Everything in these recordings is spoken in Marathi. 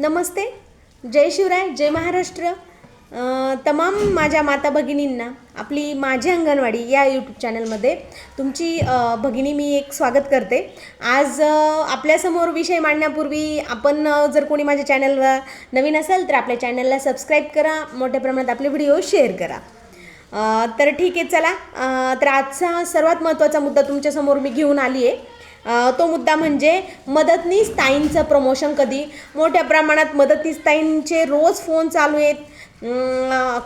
नमस्ते. जय शिवराय जय महाराष्ट्र. तमाम माझ्या माता भगिनींना आपली माझी अंगणवाडी या यूट्यूब चॅनलमध्ये तुमची भगिनी मी एक स्वागत करते. आज आपल्यासमोर विषय मांडण्यापूर्वी आपण जर कोणी माझ्या चॅनलला नवीन असेल तर आपल्या चॅनलला सबस्क्राईब करा मोठ्या प्रमाणात आपले व्हिडिओ शेअर करा. तर ठीक आहे चला. तर आजचा सर्वात महत्त्वाचा मुद्दा तुमच्यासमोर मी घेऊन आली आहे तो मुद्दा म्हणजे मदतनीस ताईंचं प्रमोशन कधी? मोठ्या प्रमाणात मदतनीस ताईंचे रोज फोन चालू आहेत.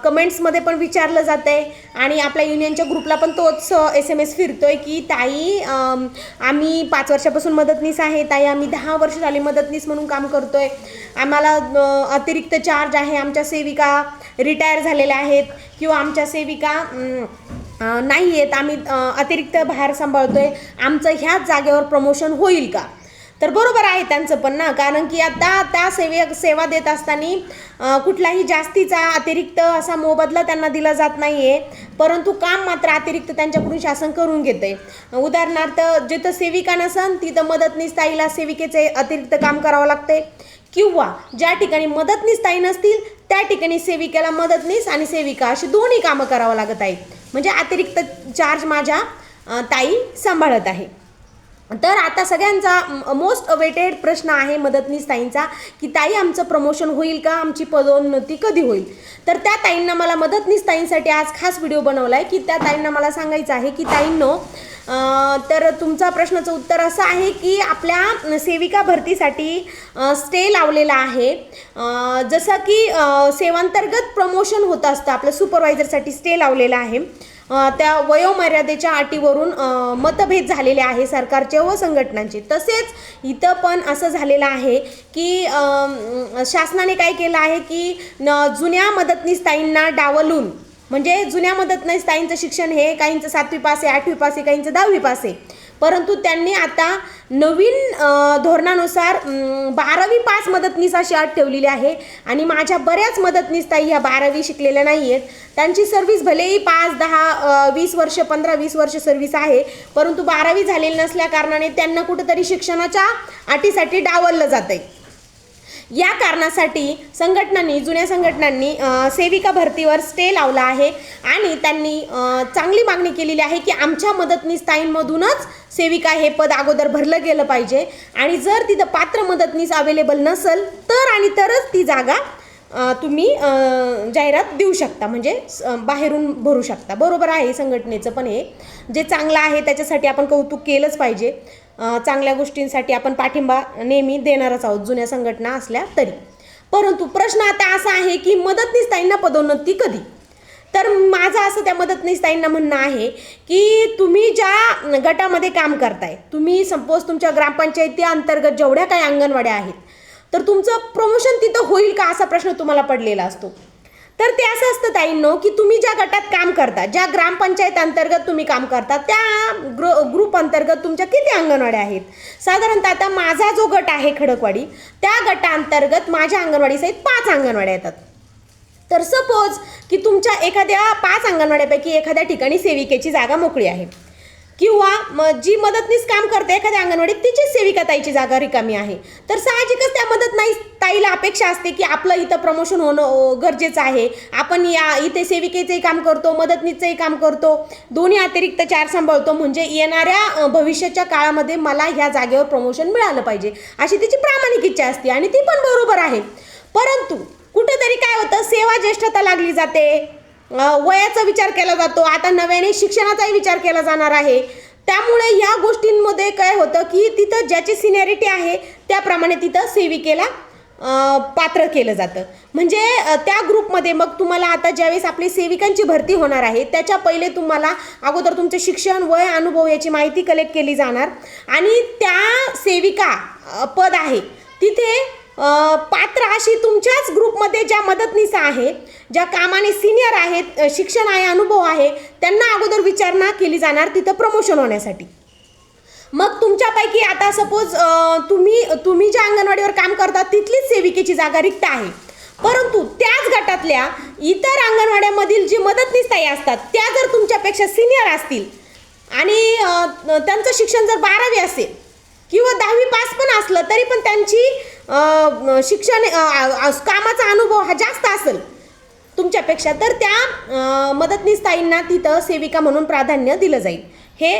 कमेंट्समध्ये पण विचारलं जातं आहे आणि आपल्या युनियनच्या ग्रुपला पण तोच एस एम एस फिरतो आहे की ताई आम्ही पाच वर्षापासून मदतनीस आहे. ताई आम्ही दहा वर्ष झाली मदतनीस म्हणून काम करतो आहे आम्हाला अतिरिक्त चार्ज आहे. आमच्या सेविका रिटायर झालेल्या आहेत. किंवा आमच्या सेविका नाही आहेत आम्ही अतिरिक्त बाहेर आहे आमचं ह्याच जागेवर प्रमोशन होईल का? तर बरोबर आहे त्यांचं पण ना? कारण की आता त्या सेवे सेवा देत असताना कुठलाही जास्तीचा अतिरिक्त असा मोबदला त्यांना दिला जात नाही आहे परंतु काम मात्र अतिरिक्त त्यांच्याकडून शासन करून घेते उदाहरणार्थ जिथं सेविका नसन तिथं मदतनीस ताईला सेविकेचे अतिरिक्त काम करावं लागते किंवा ज्या ठिकाणी मदतनीस ताई नसतील त्या ठिकाणी सेविकेला मदतनीस आणि सेविका अशी दोन्ही कामं करावं लागत आहेत. म्हणजे अतिरिक्त चार्ज माझ्या ताई सांभाळत आहे. तर आता सगळ्यांचा मोस्ट अवेटेड प्रश्न आहे मदतनीस ताईंचा की ताई आमचं प्रमोशन होईल का? आमची पदोन्नती कधी होईल? तर त्या ताईंना मला मदतनीस ताईंसाठी आज खास व्हिडिओ बनवला आहे की त्या ताईंना मला सांगायचं आहे की ताईंनो तर तुमचा प्रश्नाचं उत्तर असं आहे की आपल्या सेविका भरतीसाठी स्टे लावलेला आहे. जसं की सेवांतर्गत प्रमोशन होत असतं आपलं सुपरवायझरसाठी स्टे लावलेला आहे. त्या वयोमर्यादेच्या अटीवरून मतभेद झालेले आहे सरकारचे व संघटनांचे. तसेच इथं पण असं झालेलं आहे की शासनाने काय केलं आहे की न जुन्या मदतनीसताईंना डावलून म्हणजे जुन्या मदतनीसताईंचं शिक्षण हे काहींचं सातवी पास आहे आठवी पास आहे काहींचं दहावी पास आहे परंतु त्यांनी आता नवीन धोरणानुसार बारावी पास मदतनीस अशी अट ठेवलेली आहे. आणि माझ्या बऱ्याच मदतनीस ताई ह्या बारावी शिकलेल्या नाही आहेत त्यांची सर्व्हिस भलेही पाच दहा वीस वर्ष पंधरा वीस वर्ष सर्व्हिस आहे. परंतु बारावी झालेली नसल्या कारणाने त्यांना कुठंतरी शिक्षणाच्या अटीसाठी डावललं जातं आहे या कारणासाठी संघटनांनी जुन्या संघटनांनी सेविका भरतीवर स्टे लावला आहे आणि त्यांनी चांगली मागणी केलेली आहे की आमच्या मदतनीस ताईंमधूनच सेविका हे पद अगोदर भरलं गेलं पाहिजे. आणि जर तिथं पात्र मदतनीस अवेलेबल नसेल तर आणि तरच ती जागा तुम्ही जाहिरात देऊ शकता. म्हणजे बाहेरून भरू शकता. बरोबर आहे संघटनेचं पण हे. जे चांगलं आहे त्याच्यासाठी आपण कौतुक केलंच पाहिजे. चांगल्या गोष्टींसाठी आपण पाठिंबा नेहमी देणारच आहोत जुन्या संघटना असल्या तरी. परंतु प्रश्न आता असा आहे की मदतनीसताईंना पदोन्नती कधी? तर माझं असं त्या मदतनीसताईंना म्हणणं आहे की तुम्ही ज्या गटामध्ये काम करताय तुम्ही सपोज तुमच्या ग्रामपंचायती अंतर्गत जेवढ्या काही अंगणवाड्या आहेत तर तुमचं प्रमोशन तिथं होईल का असा प्रश्न तुम्हाला पडलेला असतो? तर ते असं असतं ताईंनो की तुम्ही ज्या गटात काम करता ज्या ग्रामपंचायत अंतर्गत तुम्ही काम करता त्या ग्रु ग्रुप अंतर्गत तुमच्या किती अंगणवाड्या आहेत? साधारणतः आता माझा जो गट आहे खडकवाडी त्या गटाअंतर्गत माझ्या अंगणवाडीसहित पाच अंगणवाड्या येतात. तर सपोज की तुमच्या एखाद्या पाच अंगणवाड्यापैकी एखाद्या ठिकाणी सेविकेची जागा मोकळी आहे. किंवा जी मदतनीस काम करते एखाद्या अंगणवाडीत तिचीच सेविका ताईची जागा रिकामी आहे. तर साहजिकच त्या मदत नाही ताईला अपेक्षा असते की आपलं इथं प्रमोशन होणं गरजेचं आहे. आपण या इथे सेविकेचंही काम करतो मदतनीसचंही काम करतो. दोन्ही अतिरिक्त चार सांभाळतो. म्हणजे येणाऱ्या भविष्याच्या काळामध्ये मला ह्या जागेवर प्रमोशन मिळालं पाहिजे. अशी तिची प्रामाणिक इच्छा असते आणि ती पण बरोबर आहे. परंतु कुठंतरी काय होतं सेवा ज्येष्ठता लागली जाते. वयाचा विचार केला जातो. आता नव्याने शिक्षणाचाही विचार केला जाणार आहे. त्यामुळे ह्या गोष्टींमध्ये काय होतं की तिथं ज्याची सिनियरिटी आहे त्याप्रमाणे तिथं सेविकेला पात्र केलं जातं. म्हणजे त्या ग्रुपमध्ये मग तुम्हाला आता ज्यावेळेस आपली सेविकांची भरती होणार आहे त्याच्या पहिले तुम्हाला अगोदर तुमचे शिक्षण वय अनुभव याची माहिती कलेक्ट केली जाणार. आणि त्या सेविका पद आहे तिथे पात्र अशी तुमच्याच ग्रुपमध्ये ज्या मदतनीस आहे ज्या कामाने सिनियर आहेत शिक्षण आहे अनुभव आहे त्यांना अगोदर विचारणा केली जाणार तिथं प्रमोशन होण्यासाठी. मग तुमच्यापैकी आता सपोज तुम्ही तुम्ही ज्या अंगणवाडीवर काम करता तिथलीच सेविकेची जागा रिक्त आहे. परंतु त्याच गटातल्या इतर अंगणवाड्यामधील जी मदतनीस ताई असतात त्या जर तुमच्यापेक्षा सिनियर असतील आणि त्यांचं शिक्षण जर बारावी असेल किंवा दहावी पास पण असलं तरी पण त्यांची शिक्षण कामाचा अनुभव हा जास्त असेल तुमच्यापेक्षा तर त्या अ, मदतनीस ताईंना तिथं सेविका म्हणून प्राधान्य दिलं जाईल. हे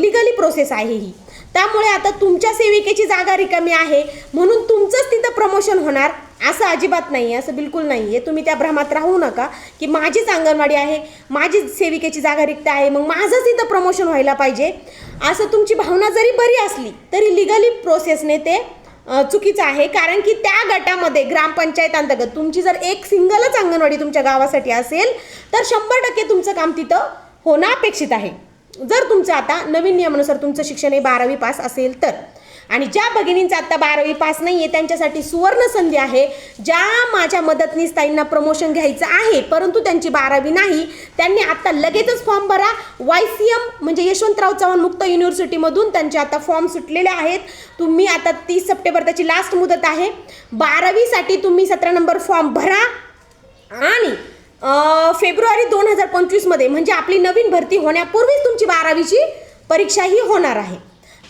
लिगली प्रोसेस आहे ही. त्यामुळे आता तुमच्या सेविकेची जागा रिकामी आहे म्हणून तुमचंच तिथं प्रमोशन होणार असं अजिबात नाही आहे असं बिलकुल नाही आहे तुम्ही त्या भ्रमात राहू नका की माझीच अंगणवाडी आहे माझीच सेविकेची जागा रिक्त आहे मग माझंच इथं प्रमोशन व्हायला पाहिजे. असं तुमची भावना जरी बरी असली तरी लिगली प्रोसेसने ते चुकीचं आहे. कारण की त्या गटामध्ये ग्रामपंचायत अंतर्गत तुमची जर एक सिंगलच अंगणवाडी तुमच्या गावासाठी असेल तर शंभर टक्के तुमचं काम तिथं होणं अपेक्षित आहे. जर तुमचं आता नवीन नियमानुसार तुमचं शिक्षण हे बारावी पास असेल तर. आणि ज्या भगिनींचा आत्ता बारावी पास नाही आहे त्यांच्यासाठी सुवर्ण संधी आहे. ज्या माझ्या मदतनीस ताईंना प्रमोशन घ्यायचं आहे परंतु त्यांची बारावी नाही त्यांनी आत्ता लगेचच फॉर्म भरा. वाय सी एम म्हणजे यशवंतराव चव्हाण मुक्त युनिव्हर्सिटीमधून त्यांचे आता फॉर्म सुटलेले आहेत. तुम्ही आता तीस सप्टेंबर त्याची लास्ट मुदत आहे. बारावीसाठी तुम्ही सतरा नंबर फॉर्म भरा. आणि फेब्रुवारी दोन हजार पंचवीसमध्ये म्हणजे आपली नवीन भरती होण्यापूर्वीच तुमची बारावीची परीक्षा ही होणार आहे.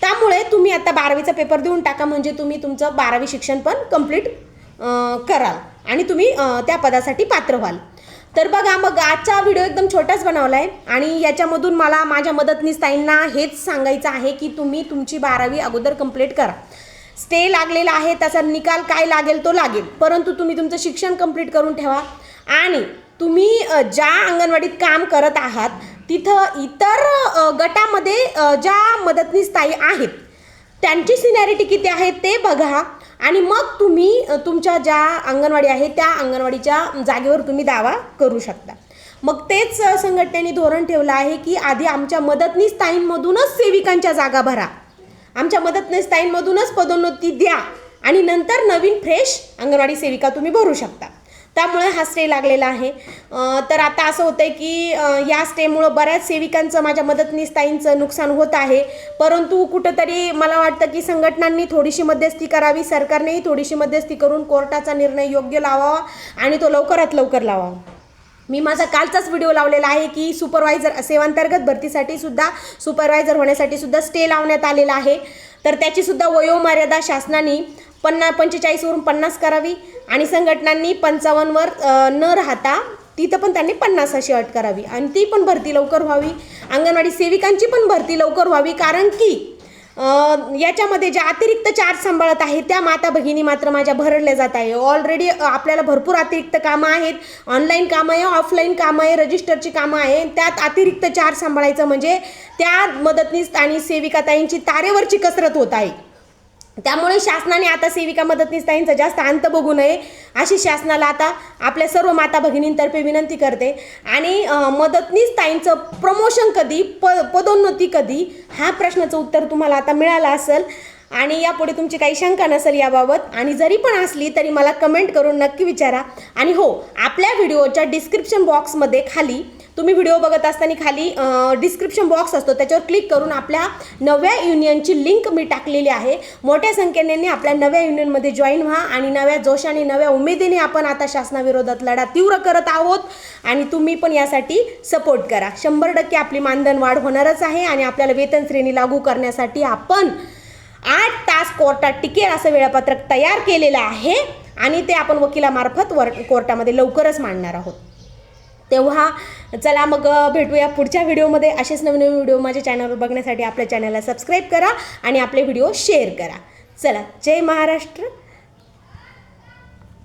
त्यामुळे तुम्ही आता बारावीचा पेपर देऊन टाका म्हणजे तुम्ही तुमचं बारावी शिक्षण पण कंप्लीट कराल. आणि तुम्ही त्या पदासाठी पात्र व्हाल. तर बघा मग आजचा व्हिडिओ एकदम छोटाच बनवला आहे आणि याच्यामधून मला माझ्या मदतनीस ताईंना हेच सांगायचं आहे की तुम्ही तुमची बारावी अगोदर कंप्लीट करा. स्टे लागलेला आहे त्याचा निकाल काय लागेल तो लागेल. परंतु तुम्ही तुमचं शिक्षण कंप्लीट करून ठेवा. आणि तुम्ही ज्या अंगणवाडीत काम करत आहात तिथं इतर गटामध्ये ज्या मदतनीस ताई आहेत त्यांची सिनॅरिटी किती आहे ते बघा. आणि मग तुम्ही तुमच्या ज्या अंगणवाडी आहे त्या अंगणवाडीच्या जागेवर तुम्ही दावा करू शकता. मग तेच संघटनेने धोरण ठेवलं आहे की आधी आमच्या मदतनीस ताईंमधूनच सेविकांच्या जागा भरा. आमच्या मदतनीस ताईंमधूनच पदोन्नती द्या. आणि नंतर नवीन फ्रेश अंगणवाडी सेविका तुम्ही भरू शकता. त्यामुळे हा स्टे लागलेला आहे. तर आता असं होतं आहे की या स्टेमुळं बऱ्याच सेविकांचं माझ्या मदतनीस ताईंचं नुकसान होत आहे. परंतु कुठंतरी मला वाटतं की संघटनांनी थोडीशी मध्यस्थी करावी सरकारनेही थोडीशी मध्यस्थी करून कोर्टाचा निर्णय योग्य लावावा आणि तो लवकरात लवकर लावावा. मी माझा कालचाच व्हिडिओ लावलेला आहे की सुपरवायझर सेवांतर्गत भरतीसाठी सुद्धा सुपरवायझर होण्यासाठी सुद्धा स्टे लावण्यात आलेला आहे. तर त्याची सुद्धा वयोमर्यादा शासनाने पन्ना पंचेचाळीसवरून पन्नास करावी. आणि संघटनांनी पंचावन्नवर न राहता तिथं पण त्यांनी पन्नास अशी अट करावी. आणि ती पण भरती लवकर व्हावी. अंगणवाडी सेविकांची पण भरती लवकर व्हावी. कारण की याच्यामध्ये ज्या अतिरिक्त चार्ज सांभाळत आहे त्या माता भगिनी मात्र माझ्या भरडल्या जात आहे. ऑलरेडी आपल्याला भरपूर अतिरिक्त कामं आहेत. ऑनलाईन कामं आहे ऑफलाईन कामं आहे रजिस्टरची कामं आहे. त्यात अतिरिक्त चार्ज सांभाळायचं म्हणजे त्या मदतनीस आणि सेविकाताईंची तारेवरची कसरत होत आहे. त्यामुळे शासनाने आता सेविका मदतनीस ताईंचा जास्त अंत बघू नये अशी शासनाला आता आपल्या सर्व माता भगिनींतर्फे विनंती करते. आणि मदतनीस ताईंचं प्रमोशन कधी प पदोन्नती कधी हा प्रश्नाचं उत्तर तुम्हाला आता मिळालं असेल. आणि यापुढे तुमची काही शंका नसेल याबाबत आणि जरी पण असली तरी मला कमेंट करून नक्की विचारा. आणि हो आपल्या व्हिडिओच्या डिस्क्रिप्शन बॉक्समध्ये खाली तुम्ही व्हिडिओ बघत असताना खाली डिस्क्रिप्शन बॉक्स असतो. त्याच्यावर क्लिक करून आपल्या नव्या युनियनची लिंक मी टाकलेली आहे. मोठ्या संख्येने आपल्या नव्या युनियनमध्ये जॉईन व्हा आणि नव्या जोशाने नव्या उमेदीने आपण आता शासनाविरोधात लढा तीव्र करत आहोत. आणि तुम्ही पण यासाठी सपोर्ट करा. शंभर टक्के आपली मानधन वाढ होणारच आहे आणि आपल्याला वेतन श्रेणी लागू करण्यासाठी आपण आठ तास कोर्टात टिकेल असं वेळापत्रक तयार केलेलं आहे. आणि ते आपण वकिलामार्फत वर कोर्टामध्ये लवकरच मांडणार आहोत. तेव्हा चला मग भेटूया पुढच्या व्हिडिओमध्ये. असेच नवीन नवीन व्हिडिओ माझ्या चॅनलवर बघण्यासाठी आपल्या चॅनलला सबस्क्राईब करा आणि आपले व्हिडिओ शेअर करा. चला जय महाराष्ट्र.